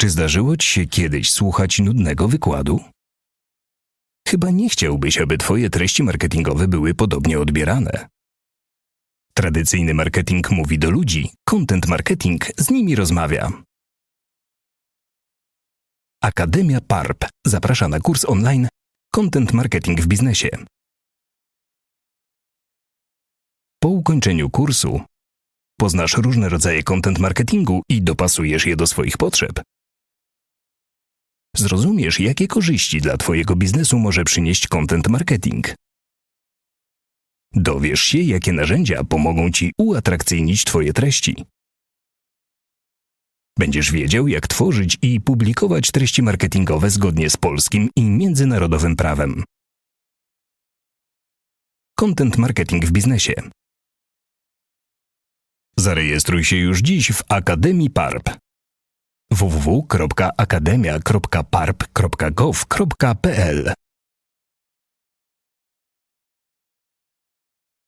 Czy zdarzyło ci się kiedyś słuchać nudnego wykładu? Chyba nie chciałbyś, aby twoje treści marketingowe były podobnie odbierane. Tradycyjny marketing mówi do ludzi, content marketing z nimi rozmawia. Akademia PARP zaprasza na kurs online Content Marketing w biznesie. Po ukończeniu kursu poznasz różne rodzaje content marketingu i dopasujesz je do swoich potrzeb. Zrozumiesz, jakie korzyści dla Twojego biznesu może przynieść content marketing. Dowiesz się, jakie narzędzia pomogą Ci uatrakcyjnić Twoje treści. Będziesz wiedział, jak tworzyć i publikować treści marketingowe zgodnie z polskim i międzynarodowym prawem. Content marketing w biznesie. Zarejestruj się już dziś w Akademii PARP www.akademia.parp.gov.pl